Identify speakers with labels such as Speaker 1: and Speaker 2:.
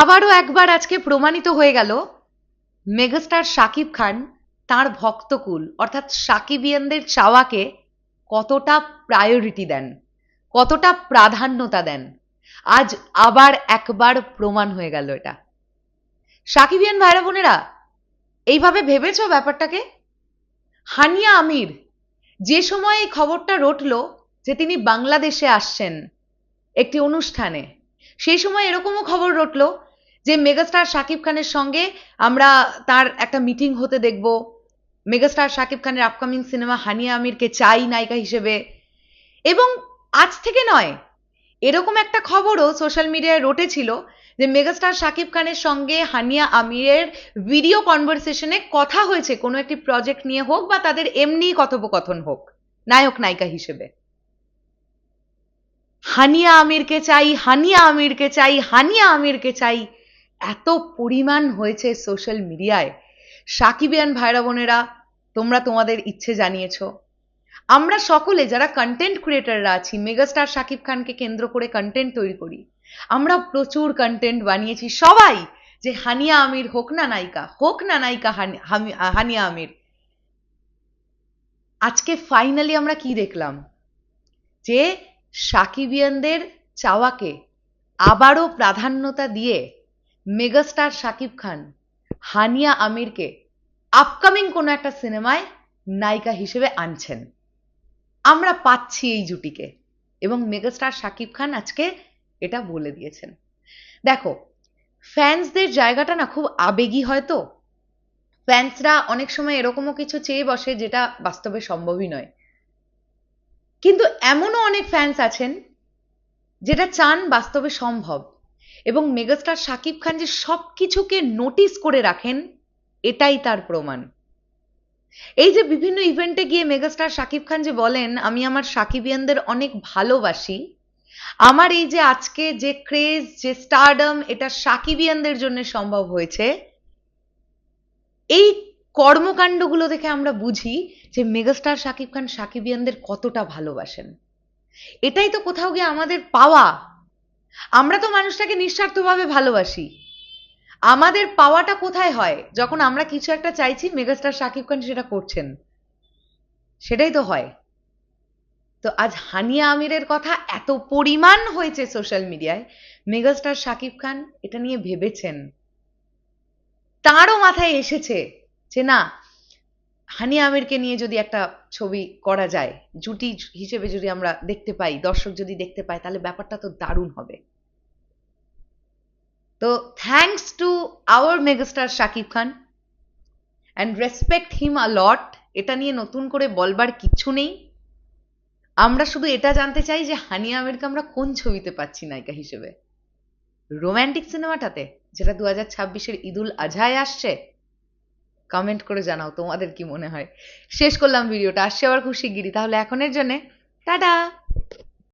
Speaker 1: আবারও একবার আজকে প্রমাণিত হয়ে গেল, মেগাস্টার শাকিব খান তার ভক্তকুল, অর্থাৎ সাকিবিয়ানদের চাওয়াকে কতটা প্রায়োরিটি দেন, কতটা প্রাধান্যতা দেন, আজ আবার একবার প্রমাণ হয়ে গেল এটা। সাকিবিয়ান ভাইরা বোনেরা, এইভাবে ভেবেছ ব্যাপারটাকে? হানিয়া আমির যে সময় এই খবরটা রটল যে তিনি বাংলাদেশে আসছেন একটি অনুষ্ঠানে সেই সময় এরকমও খবর রটল যে মেগাস্টার শাকিব খানের সঙ্গে আমরা তার একটা মিটিং হতে দেখব। মেগাস্টার শাকিব খানের আপকামিং সিনেমা হানিয়া আমিরকে চাই নায়িকা হিসেবে। এবং আজ থেকে নয়, এরকম একটা খবরও সোশ্যাল মিডিয়ায় রটেছিল যে মেগাস্টার শাকিব খানের সঙ্গে হানিয়া আমিরের ভিডিও কনভারসেশনে কথা হয়েছে, কোনো একটি প্রজেক্ট নিয়ে হোক বা তাদের এমনি কথোপকথন হোক, নায়ক নায়িকা হিসেবে। হানিয়া আমিরকে চাই হানিয়া আমিরকে চাই হানিয়া আমিরকে চাই। এত পরিমাণ হয়েছে সোশ্যাল মিডিয়ায়। সাকিবিয়ান ভাইরা বোনেরা, তোমরা তোমাদের ইচ্ছে জানিয়েছ। আমরা সকলে যারা কন্টেন্ট ক্রিয়েটাররা আছি মেগাস্টার শাকিব খানকে কেন্দ্র করে কন্টেন্ট তৈরি করি, আমরা প্রচুর কন্টেন্ট বানিয়েছি। সবাই যে হানিয়া আমির হোক না নায়িকা, হোক না নায়িকা হানিয়া আমির। আজকে ফাইনালি আমরা কি দেখলাম? যে সাকিবিয়ানদের চাওয়াকে আবারও প্রাধান্যতা দিয়ে মেগাস্টার শাকিব খান, হানিয়া আমিরকে আপকামিং কোনো একটা সিনেমায় নায়িকা হিসেবে আনছেন। আমরা পাচ্ছি এই জুটিকে এবং মেগাস্টার শাকিব খান আজকে এটা বলে দিয়েছেন। দেখো ফ্যান্সদের জায়গাটা না খুব আবেগী হয়তো। ফ্যান্সরা অনেক সময় এরকমও কিছু চেয়ে বসে যেটা বাস্তবে সম্ভবই নয়। কিন্তু এমনও অনেক ফ্যান্স আছেন যেটা চান বাস্তবে সম্ভব। এবং মেগাস্টার শাকিব খান যে সব কিছুকে নোটিস করে রাখেন, এটাই তার প্রমাণ। এই যে বিভিন্ন ইভেন্টে গিয়ে মেগাস্টার শাকিব খান যে বলেন, আমি আমার সাকিবিয়ানদের অনেক ভালোবাসি। আমার এই যে আজকে যে ক্রেজ যে স্টারডম এটা সাকিবিয়ানদের জন্য সম্ভব হয়েছে। এই কর্মকাণ্ডগুলো দেখে আমরা বুঝি যে মেগাস্টার শাকিব খান সাকিবিয়ানদের কতটা ভালোবাসেন। এটাই তো কোথাও গিয়ে আমাদের পাওয়া। আমরা তো মানুষটাকে নিঃস্বার্থভাবে ভালোবাসি। আমাদের পাওয়াটা কোথায় হয়? যখন আমরা কিছু একটা চাইছি, মেগাস্টার শাকিব খান সেটা করছেন। সেটাই তো হয়। তো আজ হানিয়া আমিরের কথা এত পরিমাণ হয়েছে সোশ্যাল মিডিয়ায়, মেগাস্টার শাকিব খান এটা নিয়ে ভেবেছেন। তারও মাথায় এসেছে যে না, হানি আমিরকে নিয়ে যদি একটা ছবি করা যায়, জুটি হিসেবে যদি আমরা দেখতে পাই, দর্শক যদি দেখতে পায়, তাহলে ব্যাপারটা তো দারুণ হবে। তো thanks to our megastar Shakib Khan and respect him a lot এটা নিয়ে নতুন করে বলবার কিচ্ছু নেই। আমরা শুধু এটা জানতে চাই যে হানি আমিরকে আমরা কোন ছবিতে পাচ্ছি নায়িকা হিসেবে? রোম্যান্টিক সিনেমাটাতে যেটা দু হাজার ছাব্বিশের ঈদুল আজহায় আসছে কমেন্ট করে জানাও, তোমাদের কি মনে হয়? শেষ করলাম ভিডিওটা আসছে আবার খুব শিগগিরই তাহলে এখনের জন্যে, টাটা!